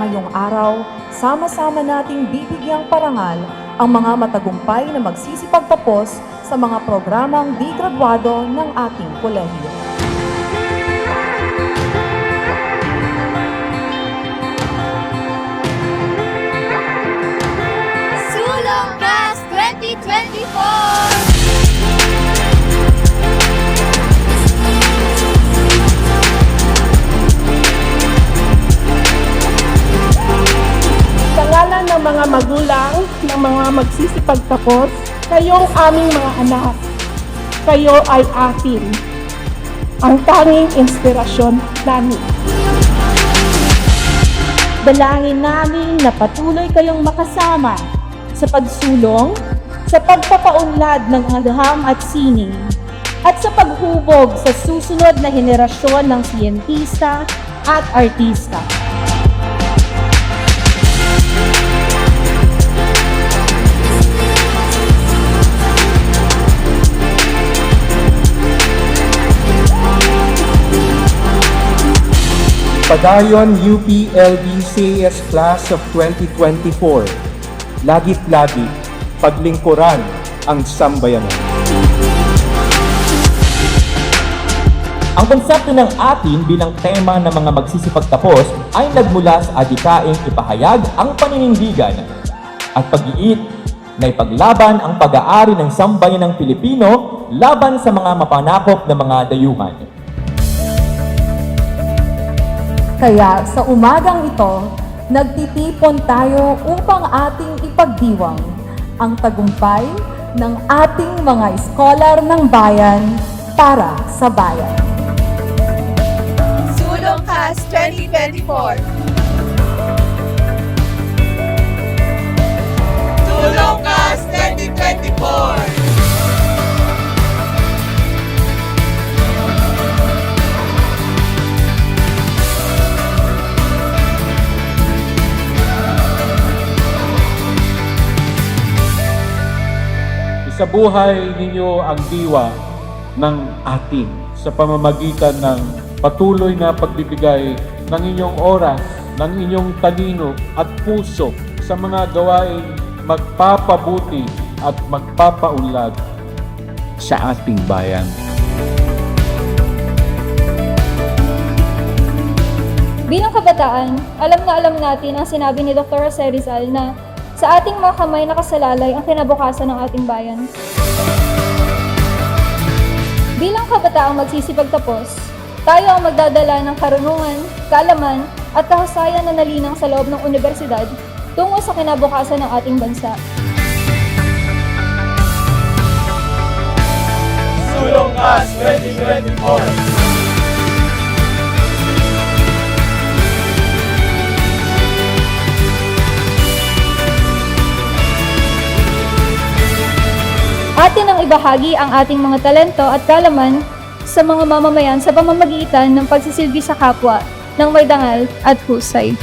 Ngayong araw, sama-sama nating bibigyang parangal ang mga matagumpay na magsisipagtapos sa mga programang di graduado ng ating kolehiyo. Ng mga magulang, ng mga magsisipagtapos, kayong aming mga anak, kayo ay atin. Ang tanging inspirasyon namin. Dalangin namin na patuloy kayong makasama sa pagsulong, sa pagpapaunlad ng agham at sining, at sa paghubog sa susunod na henerasyon ng siyentista at artista. Padayon UP LB CS Class of 2024. Lagit lagi, paglingkuran ang sambayanan. Ang konsepto ng atin bilang tema ng mga magsisipagtapos ay nagmula sa adikaing ipahayag ang paninindigan at pag-iit na ipaglaban ang pag-aari ng sambayan ng Pilipino laban sa mga mapanakop na mga dayuhan. Kaya sa umagang ito, nagtitipon tayo upang ating ipagdiwang ang tagumpay ng ating mga scholar ng bayan para sa bayan. Sulong Gas 2024! Isabuhay ninyo ang diwa ng atin sa pamamagitan ng patuloy na pagbibigay ng inyong oras, ng inyong talino at puso sa mga gawain magpapabuti at magpapaunlad sa ating bayan. Bilang kabataan, alam na alam natin ang sinabi ni Dr. Jose Rizal na sa ating mga kamay nakasalalay ang kinabukasan ng ating bayan. Bilang kabataang magsisipagtapos, tayo ang magdadala ng karunungan, kaalaman, at kahusayan na nalinang sa loob ng universidad tungo sa kinabukasan ng ating bansa. Sulong Gas 2024! Ibahagi ang ating mga talento at kalaman sa mga mamamayan sa pamamagitan ng pagsisilbi sa kapwa ng may dangal at husay.